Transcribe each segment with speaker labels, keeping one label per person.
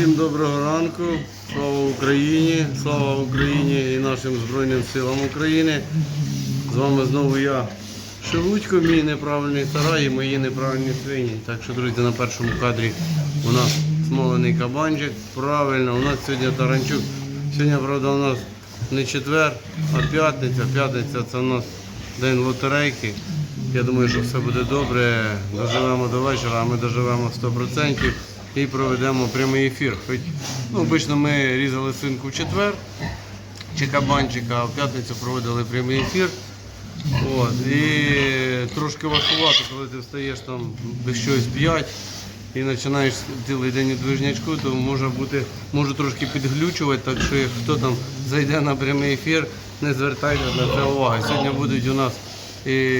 Speaker 1: Всім доброго ранку, слава Україні, слава Україні і нашим Збройним силам України. З вами знову я, Шелудько, мій неправильний сарай і мої неправильні свині. Так що, друзі, на першому кадрі у нас смолений кабанчик. Правильно, у нас сьогодні таранчук. Сьогодні, правда, у нас не четвер, а п'ятниця. П'ятниця це у нас день лотерейки. Я думаю, що все буде добре. Доживемо до вечора, а ми доживемо 100% і проведемо прямий ефір. Хоч ну, обично ми різали свинку в четвер чи кабанчика, а в п'ятницю проводили прямий ефір. От, і трошки важкувато, коли ти встаєш там без щось 5 і починаєш цілий день у движнячку, то може бути, може трошки підглючувати, так що хто там зайде на прямий ефір, не звертайте на це уваги. Сьогодні будуть у нас і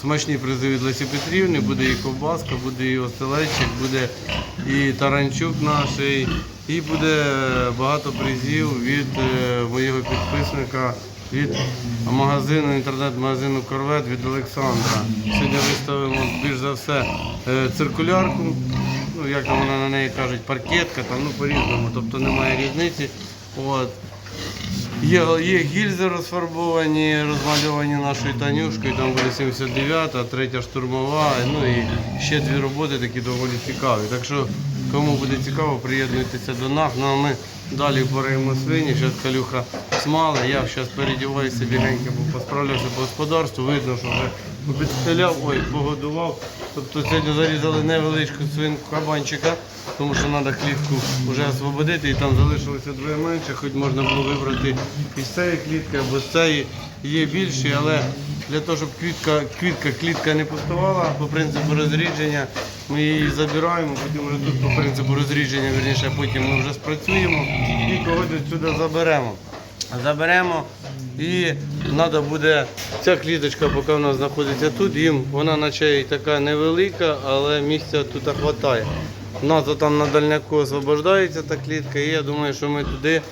Speaker 1: смачні призи від Лесі Петрівни, буде і ковбаска, буде і остелечик, буде і таранчук наш, і буде багато призів від е, моєго підписника від магазину, інтернет-магазину Корвет від Олександра. Сьогодні виставимо більш за все е, циркулярку, ну як там вона на неї кажуть, паркетка, там, ну по-різному, тобто немає різниці. От. Є, є гільзи розфарбовані, розмальовані нашою Танюшкою, там буде 79-та, третя штурмова, ну і ще дві роботи такі доволі цікаві. Так що, кому буде цікаво, приєднуйтеся до нас. Ну а ми далі пораємо свині, зараз калюха смала, я зараз передіваюся бігенько, бо посправлявся по господарству, видно, що вже підстріляв, ой, погодував. Тобто сьогодні зарізали невеличку свинку кабанчика, тому що треба клітку вже освободити і там залишилося двоє менше, хоч можна було вибрати із цієї клітки або з цієї. Є більші, але для того, щоб квітка, квітка, клітка не пустувала по принципу розрідження, ми її забираємо, потім вже тут по принципу розрідження, верніше, потім ми вже спрацюємо і когось сюди заберемо. Заберемо і треба буде ця кліточка, поки вона знаходиться тут, їм вона наче і така невелика, але місця тут вистачає. Нас там на дальняку освобождається та клітка, і я думаю, що ми туди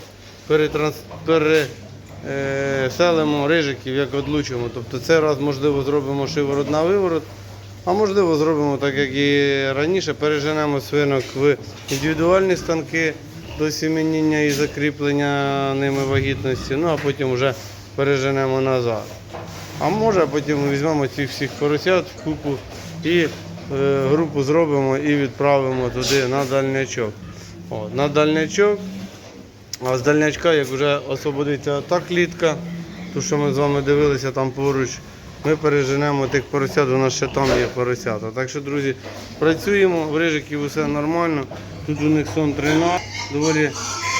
Speaker 1: перетранс... переселимо рижиків, як одлучимо. Тобто цей раз, можливо, зробимо шиворот на виворот, а можливо, зробимо так, як і раніше, переженемо свинок в індивідуальні станки до сім'яніння і закріплення ними вагітності, ну а потім вже переженемо назад. А може потім візьмемо цих всіх поросят в купу і е, групу зробимо і відправимо туди на дальнячок. От, на дальнячок. А з дальнячка, як вже освободиться та клітка, ту, що ми з вами дивилися там поруч, ми переженемо тих поросят, у нас ще там є поросята. Так що, друзі, працюємо, в рижиків усе нормально. Тут у них сон 13, доволі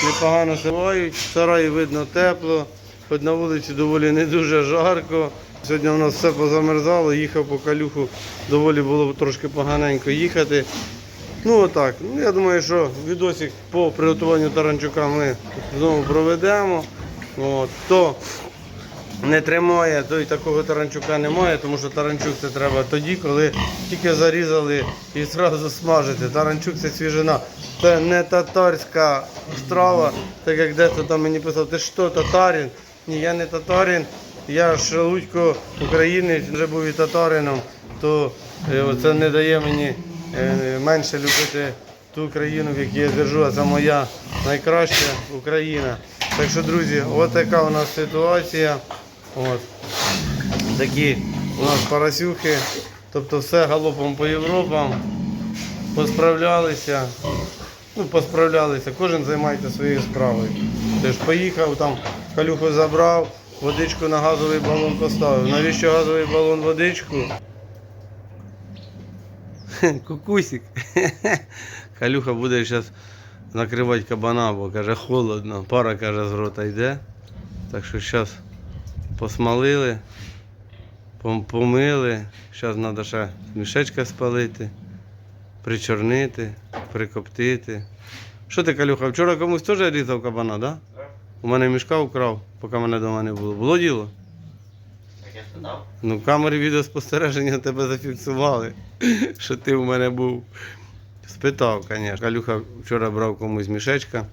Speaker 1: непогано сивають, в сараї видно тепло, хоч на вулиці доволі не дуже жарко. Сьогодні у нас все позамерзало, їхав по калюху, доволі було трошки поганенько їхати. Ну отак. Ну, я думаю, що відосик по приготуванню таранчука ми знову проведемо. От. Хто не тримає, той такого таранчука немає, тому що таранчук це треба тоді, коли тільки зарізали і одразу смажити. Таранчук це свіжина. Це не татарська страва, так як дехто там мені писав, ти що, татарин? Ні, я не татарин, я шелудько українець, вже був і татарином, то е, це не дає мені е, менше любити ту країну, в якій я держу, а це моя найкраща Україна. Так що, друзі, от така у нас ситуація. От. Такі у нас парасюхи. Тобто все галопом по Європам. Посправлялися. Ну, посправлялися, кожен займається своєю справою. Ти ж поїхав, там калюху забрав, водичку на газовий балон поставив. Навіщо газовий балон водичку? Кукусик. Калюха буде зараз накривати кабана, бо каже холодно. Пара каже з рота йде. Так що зараз посмалили, помили. Зараз треба ще мішечка спалити, причорнити, прикоптити. Що ти, Калюха, вчора комусь теж різав кабана, так? Да? У мене мішка вкрав, поки мене вдома не було. Було діло?
Speaker 2: Так я сказав.
Speaker 1: Ну, камери відеоспостереження тебе зафіксували, що ти у мене був. Спитав, звісно. Калюха вчора брав комусь мішечка.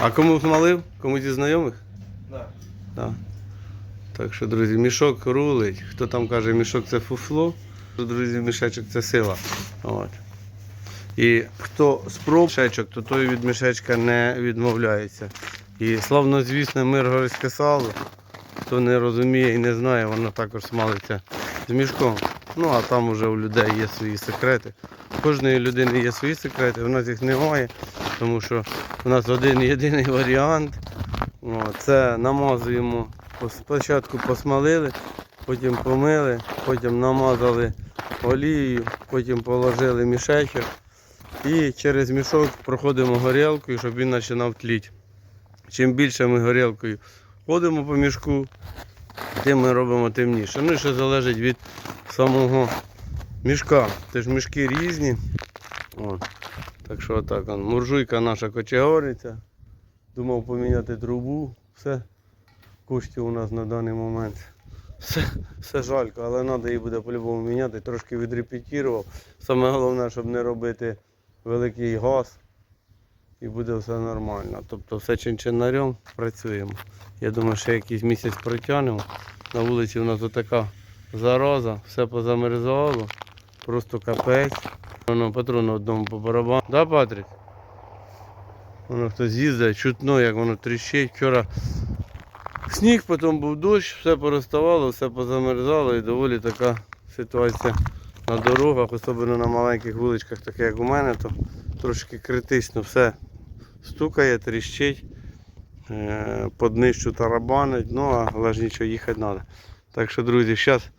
Speaker 1: А кому смалив? Комусь із знайомих?
Speaker 2: Да.
Speaker 1: Так. Так що, друзі, мішок рулить. Хто там каже, мішок це фуфло, то, друзі, мішечок це сила. От. І хто спробує мішечок, то той від мішечка не відмовляється. І славно звісне миргородське сало, хто не розуміє і не знає, воно також смалиться з мішком. Ну а там уже у людей є свої секрети. У кожної людини є свої секрети, у нас їх немає, тому що у нас один єдиний варіант. О, це намазуємо, спочатку посмалили, потім помили, потім намазали олією, потім положили мішечок і через мішок проходимо горілкою, щоб він починав тліти. Чим більше ми горілкою ходимо по мішку, тим ми робимо темніше. Ну і що залежить від самого мішка. Це мішки різні. О, так що отак. Муржуйка наша кочегариця. Думав поміняти трубу. Все. Коштів у нас на даний момент. Все, все жалько, але треба її буде по-любому міняти. Трошки відрепетірував. Саме головне, щоб не робити великий газ. І буде все нормально. Тобто все чинчинарем працюємо. Я думаю, що якийсь місяць протягнемо. На вулиці у нас отака зараза, все позамерзало, просто капець. Воно патрону одному по барабану. Да, Патрік? Воно хтось їздить, чутно, як воно тріщить. Вчора сніг, потім був дощ, все пороставало, все позамерзало і доволі така ситуація на дорогах, особливо на маленьких вуличках, таке як у мене, то трошки критично все стукає, тріщить, е, поднищу тарабанить, ну але ж нічого їхати треба. Так що, друзі, зараз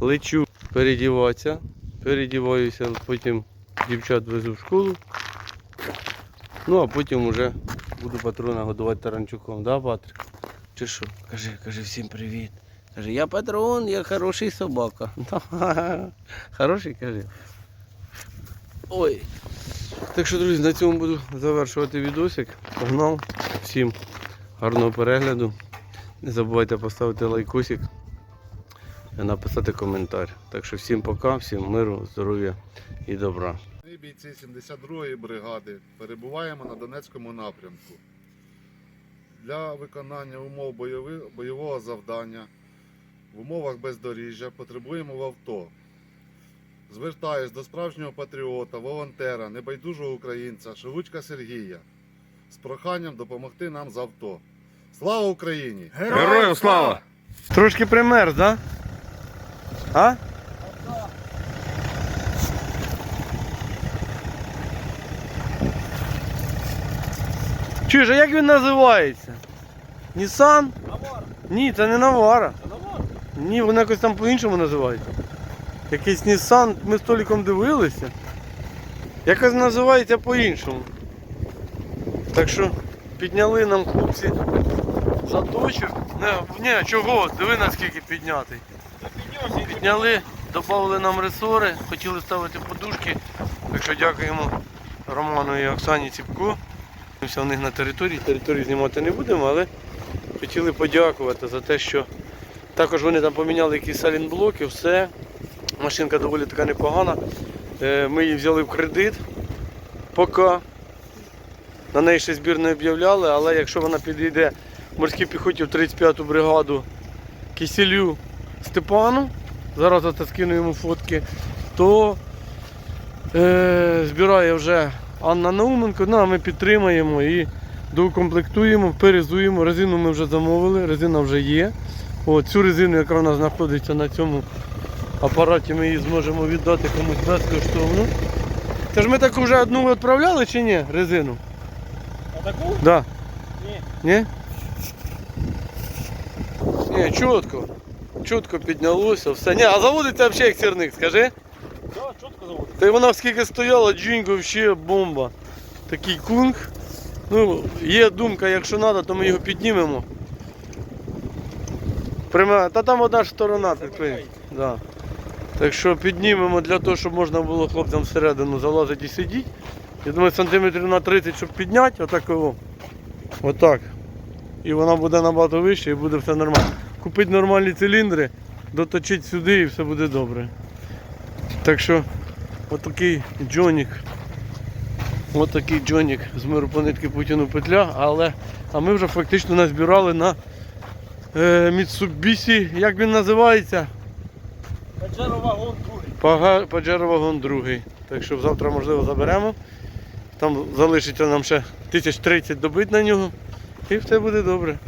Speaker 1: лечу передіватися, передіваюся, потім дівчат везу в школу. Ну а потім вже буду патрона годувати таранчуком, да, Патрик? Чи що? Кажи, кажи всім привіт. Каже, я патрон, я хороший собака. Хороший, кажи. Ой. Так що, друзі, на цьому буду завершувати відосик. Погнав. Всім гарного перегляду. Не забувайте поставити лайкосик і написати коментар. Так що всім пока, всім миру, здоров'я і добра.
Speaker 3: Ми бійці 72-ї бригади перебуваємо на Донецькому напрямку. Для виконання умов бойового завдання в умовах бездоріжжя потребуємо в авто. Звертаюсь до справжнього патріота, волонтера, небайдужого українця Шелудька Сергія з проханням допомогти нам з авто. Слава Україні!
Speaker 1: Героям слава! Трошки примерз, да? А? Чуєш, а як він називається? Нісан?
Speaker 4: Навар.
Speaker 1: Ні, це не Навара.
Speaker 4: Навар.
Speaker 1: Ні, воно якось там по-іншому називається. Якийсь Нісан, ми з Толіком дивилися. Якось називається по-іншому. Так що підняли нам хлопці задочок. Не, ні, чого? Диви наскільки піднятий. Підняли, додали нам ресори, хотіли ставити подушки. Так що дякуємо Роману і Оксані Ціпку. Ми в них на території. Територію знімати не будемо, але хотіли подякувати за те, що також вони там поміняли якісь салінблоки, все. Машинка доволі така непогана. Е, Ми її взяли в кредит. Поки на неї ще збір не об'являли, але якщо вона підійде в морській піхоті в 35-ту бригаду Кисілю Степану, зараз я скину йому фотки, то е, збирає вже Анна Науменко, ну, а ми підтримаємо і доукомплектуємо, перезуємо. Резину ми вже замовили, резина вже є. От, цю резину, яка у нас знаходиться на цьому апараті, ми її зможемо віддати комусь безкоштовно. Це ж ми таку вже одну відправляли чи ні? Резину?
Speaker 4: А таку?
Speaker 1: Да.
Speaker 4: Ні.
Speaker 1: Ні? Ні, чітко. Чітко піднялося, все. Ні, а заводиться взагалі як сірник, скажи.
Speaker 4: Да, чітко заводить.
Speaker 1: Та й вона скільки стояла, джинго взагалі бомба. Такий кунг. Ну, є думка, якщо треба, то ми його піднімемо. Прямо, та там одна ж сторона підклеїть. Да. Так що піднімемо для того, щоб можна було хлопцям всередину залазити і сидіти. Я думаю, сантиметрів на 30, щоб підняти, отак його. Отак. І вона буде набагато вище і буде все нормально. Купити нормальні циліндри, доточити сюди і все буде добре. Так що отакий джонік. Отакий джонік з миру по нитки Путіну петля, але а ми вже фактично назбирали на Mitsubishi, як він називається?
Speaker 4: Паджеро вагон другий.
Speaker 1: Паджеро вагон другий. Так що завтра, можливо, заберемо. Там залишиться нам ще тисяч тридцять на нього. І все буде добре.